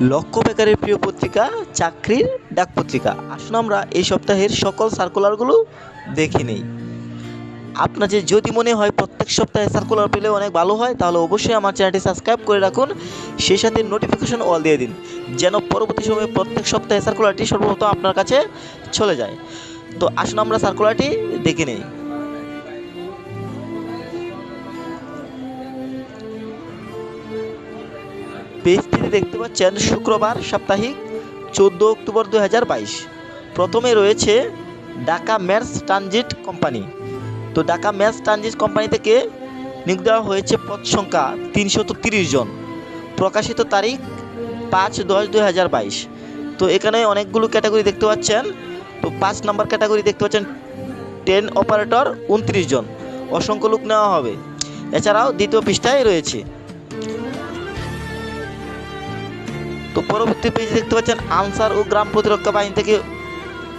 লক্ষ্য বেকারের প্রিয় পত্রিকা, চাকরির ডাক পত্রিকা। আসুন আমরা এই সপ্তাহের সকল সার্কুলারগুলো দেখে নেই। আপনাদের যদি মনে হয় প্রত্যেক সপ্তাহে সার্কুলার পেলে অনেক ভালো হয়, তাহলে অবশ্যই আমার চ্যানেলটি সাবস্ক্রাইব করে রাখুন। সেই সাথে নোটিফিকেশন অল দিয়ে দিন, যেন পরবর্তী সময়ে প্রত্যেক সপ্তাহে সার্কুলারটি সর্বপ্রথম আপনার কাছে চলে যায়। তো আসুন আমরা সার্কুলারটি দেখে নেই। পেজটিতে দেখতে পাচ্ছেন শুক্রবার সাপ্তাহিক চোদ্দ অক্টোবর দু হাজার বাইশ। প্রথমে রয়েছে ঢাকা ম্যাস ট্রানজিট কোম্পানি। তো ঢাকা ম্যাস ট্রানজিট কোম্পানি থেকে নিয়োগ দেওয়া হয়েছে পদ সংখ্যা তিরিশ জন। প্রকাশিত তারিখ পাঁচ দশ দুই তো এখানে অনেকগুলো ক্যাটাগরি দেখতে পাচ্ছেন। তো পাঁচ নম্বর ক্যাটাগরি দেখতে পাচ্ছেন ট্রেন অপারেটর উনত্রিশ জন। অসংখ্য লোক নেওয়া হবে। এছাড়াও দ্বিতীয় পৃষ্ঠায় রয়েছে তো পরবর্তী পেজে দেখতে পাচ্ছেন, আনসার ও গ্রাম প্রতিরক্ষা বাহিনী থেকে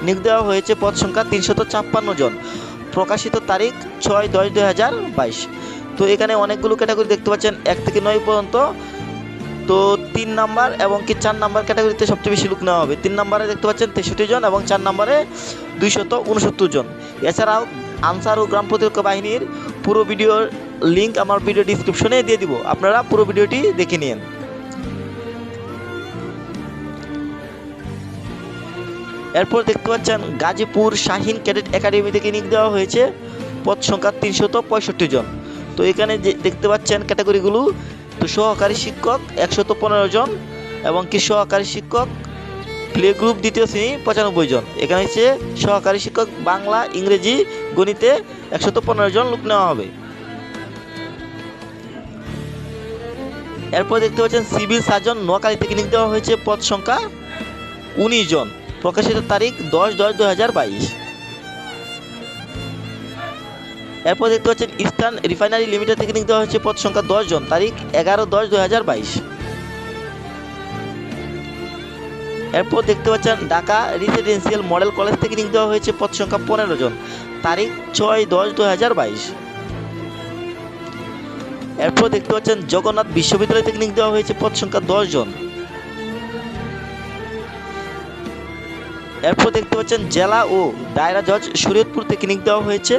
নিয়োগ দেওয়া হয়েছে পদ সংখ্যা তিনশত ছাপ্পান্ন জন। প্রকাশিত তারিখ ছয় দশ দুই হাজার বাইশ। তো এখানে অনেকগুলো ক্যাটাগরি দেখতে পাচ্ছেন, এক থেকে নয় পর্যন্ত। তো তিন নাম্বার এবং কি চার নাম্বার ক্যাটাগরিতে সবচেয়ে বেশি লোক নেওয়া হবে? তিন নাম্বারে দেখতে পাচ্ছেন তেষট্টি জন এবং চার নাম্বারে দুইশত উনসত্তর জন। এছাড়াও আনসার ও গ্রাম প্রতিরক্ষা বাহিনীর পুরো ভিডিওর লিঙ্ক আমার ভিডিও ডিসক্রিপশনে দিয়ে দিব। আপনারা পুরো ভিডিওটি দেখে নিন। এরপর দেখতে পাচ্ছেন গাজীপুর শাহিন ক্যাডেট একাডেমি থেকে নিয়োগ দেওয়া হয়েছে। পদ সংখ্যা তিনশত পঁয়ষট্টি জন। তো এখানে যে দেখতে পাচ্ছেন ক্যাটাগরিগুলো, তো সহকারী শিক্ষক একশত পনেরো জন এবং কি সহকারী শিক্ষক প্লে গ্রুপ দ্বিতীয় শ্রেণি পঁচানব্বই জন। এখানে হচ্ছে সহকারী শিক্ষক বাংলা, ইংরেজি, গণিতে একশত পনেরো জন লোক নেওয়া হবে। এরপর দেখতে পাচ্ছেন সিভিল সার্জন নোয়াখালী থেকে নিয়োগ দেওয়া হয়েছে। পদ সংখ্যা উনিশ জন। প্রকাশিত তারিখ দশ দশ দু হাজার বাইশ। এরপর দেখতে পাচ্ছেন ইস্টার্ন রিফাইনারি লিমিটেড থেকে দেওয়া হয়েছে পদ সংখ্যা দশ জন, তারিখ এগারো দশ দু হাজার বাইশ। এরপর দেখতে পাচ্ছেন ঢাকা রেসিডেন্সিয়াল মডেল কলেজ থেকে নিয়োগ দেওয়া হয়েছে পদ সংখ্যা পনেরো জন, তারিখ ছয় দশ দু হাজার বাইশ। এরপর দেখতে পাচ্ছেন জগন্নাথ বিশ্ববিদ্যালয় থেকে নিয়োগ দেওয়া হয়েছে পদ সংখ্যা দশ জন এরপর দেখতে পাচ্ছেন জেলা ও দায়রা জজ শরীয়তপুর থেকে নিয়োগ দেওয়া হয়েছে।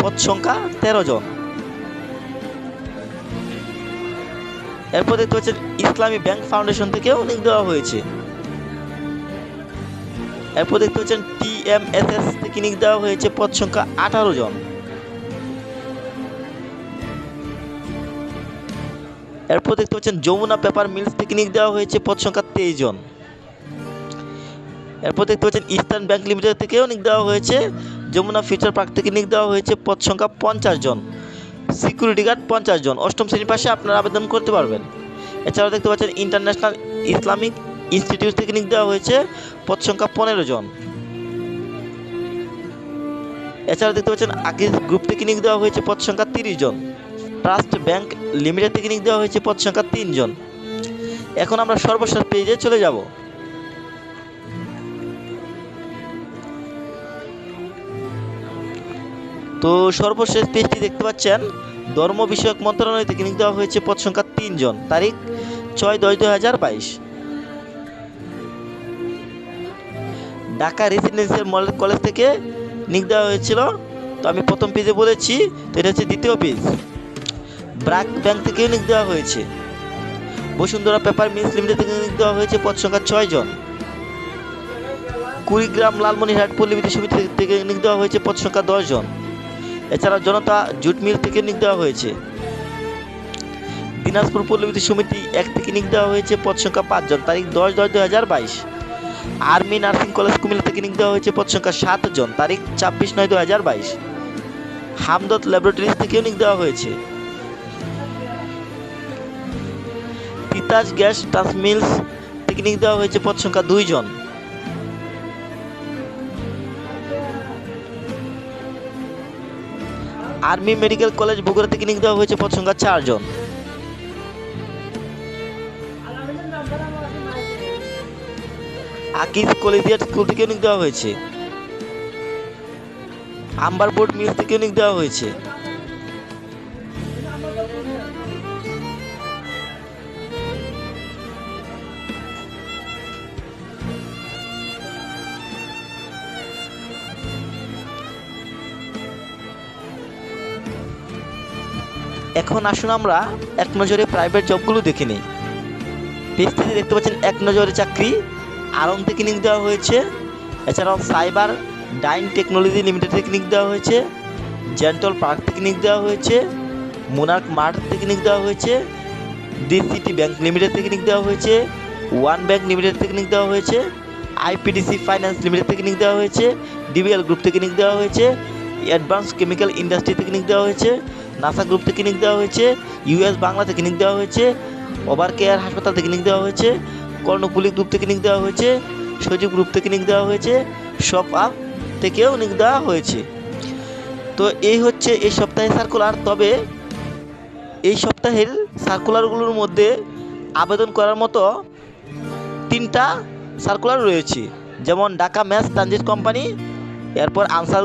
পদ সংখ্যা তেরো জন। এরপর দেখতে পাচ্ছেন ইসলামী ব্যাংক ফাউন্ডেশন থেকেও নিয়োগ দেওয়া হয়েছে। এরপর দেখতে পাচ্ছেন টিএমএসএস থেকে নিয়োগ দেওয়া হয়েছে, পদ সংখ্যা আঠারো জন। এরপর দেখতে পাচ্ছেন যমুনা পেপার মিলস থেকে নিয়োগ দেওয়া হয়েছে, পদ সংখ্যা তেইশ জন। এরপর দেখতে পাচ্ছেন ইস্টার্ন ব্যাংক লিমিটেড থেকেও নিক দেওয়া হয়েছে। যমুনা ফিউচার পার্ক থেকে নিক দেওয়া হয়েছে পদ সংখ্যা পঞ্চাশ জন। সিকিউরিটি গার্ড পঞ্চাশ জন। অষ্টম শ্রেণির পাশে আপনারা আবেদন করতে পারবেন। এছাড়াও দেখতে পাচ্ছেন ইন্টারন্যাশনাল ইসলামিক ইনস্টিটিউট থেকে নিক দেওয়া হয়েছে পদ সংখ্যা পনেরো জন। এছাড়া দেখতে পাচ্ছেন আকিজ গ্রুপ থেকে নিক দেওয়া হয়েছে পদ সংখ্যা তিরিশ জন। ট্রাস্ট ব্যাংক লিমিটেড থেকে নিক দেওয়া হয়েছে পদ সংখ্যা তিনজন এখন আমরা সর্বশেষ পেজে চলে যাব। তো সর্বশেষ পেজটি দেখতে পাচ্ছেন। ধর্ম বিষয়ক মন্ত্রণালয় থেকে নিয়োগ দেওয়া হয়েছে পদ সংখ্যা তিনজন তারিখ ছয় দশ দুই হাজার বাইশ। ঢাকা রেসিডেন্সিয়াল মডেল কলেজ থেকে নিয়োগ দেওয়া হয়েছিল। তো আমি প্রথম পেজে বলেছি, তো এটা হচ্ছে দ্বিতীয় পেজ। ব্রাক ব্যাংক থেকেও নিয়োগ দেওয়া হয়েছে। বসুন্ধরা পেপার মিলস লিমিটেড থেকে নিয়োগ দেওয়া হয়েছে পদ সংখ্যা ছয় জন। কুড়িগ্রাম লালমনিরহাট পল্লীবিদ্যুৎ সমিতি থেকে নিয়োগ দেওয়া হয়েছে পদ সংখ্যা দশ জন। এছাড়া জনতা জুট মিল থেকে নিয়োগ দেওয়া হয়েছে। দিনাজপুর পল্লীবিদ্যুৎ সমিতি এক থেকে নিয়োগ দেওয়া হয়েছে, পদ সংখ্যা পাঁচজন, তারিখ দশ দশ দুই হাজার বাইশ। আর্মি নার্সিং কলেজ কুমিল্লা থেকে নিয়োগ দেওয়া হয়েছে, পদ সংখ্যা সাত জন তারিখ ছাব্বিশ নয় দু হাজার বাইশ। হামদত ল্যাবরেটরিজ থেকেও নিক দেওয়া হয়েছে। তিতাস গ্যাস ট্রান্সমিলস থেকে নিয়োগ দেওয়া হয়েছে, পদ সংখ্যা দুই আর্মি মেডিকেল কলেজ বগুড়া থেকে নিয়োগ দেওয়া হয়েছে পদ সংখ্যা চারজন আকিজ কলেজিয়াট স্কুল থেকে নিয়োগ দেওয়া হয়েছে। আম্বার বোর্ড মিলস থেকে নিয়োগ দেওয়া হয়েছে। এখন আসুন আমরা এক নজরে প্রাইভেট জবগুলো দেখে নিই। পেজ থেকে দেখতে পাচ্ছেন এক নজরে চাকরি আরং থেকে নিয়োগ দেওয়া হয়েছে। এছাড়াও সাইবার ডাইন টেকনোলজি লিমিটেড থেকে নিয়োগ দেওয়া হয়েছে। জেন্টল পার্ক নিয়োগ দেওয়া হয়েছে। মোনার্ক মার্ট নিয়োগ দেওয়া হয়েছে। ডিসিটি ব্যাংক লিমিটেড থেকে নিয়োগ দেওয়া হয়েছে। ওয়ান ব্যাংক লিমিটেড থেকে নিয়োগ দেওয়া হয়েছে। আইপিডিসি ফাইন্যান্স লিমিটেড থেকে নিয়োগ দেওয়া হয়েছে। ডিবিএল গ্রুপ থেকে নিয়োগ দেওয়া হয়েছে। অ্যাডভান্স কেমিক্যাল ইন্ডাস্ট্রি নিয়োগ দেওয়া হয়েছে। নাসা গ্রুপ থেকে নিয়োগ দেওয়া হয়েছে ইউএস বাংলা থেকে নিয়োগ দেওয়া হয়েছে, ওভার কেয়ার হাসপাতাল থেকে নিয়োগ দেওয়া হয়েছে কর্ণপুলি গ্রুপ থেকে নিয়োগ দেওয়া হয়েছে, সজীব গ্রুপ থেকে নিয়োগ দেওয়া হয়েছে শপ আপ থেকেও নিয়োগ দেওয়া হয়েছে। তো এই হচ্ছে এই সপ্তাহের সার্কুলার তবে এই সপ্তাহের সার্কুলারগুলোর মধ্যে আবেদন করার মতো তিনটা সার্কুলার রয়েছে। যেমন ঢাকা ম্যাস ট্রানজিট কোম্পানি, এরপর আনসার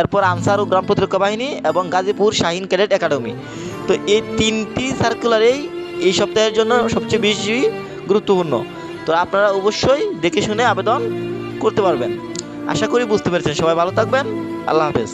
এরপর আনসার ও গ্রাম প্রতিরক্ষা বাহিনী এবং গাজীপুর শাহিন ক্যাডেট একাডেমি। তো এই তিনটি সার্কুলারেই এই সপ্তাহের জন্য সবচেয়ে বেশি গুরুত্বপূর্ণ। তো আপনারা অবশ্যই দেখে শুনে আবেদন করতে পারবেন। আশা করি বুঝতে পেরেছেন। সবাই ভালো থাকবেন। আল্লাহ হাফেজ।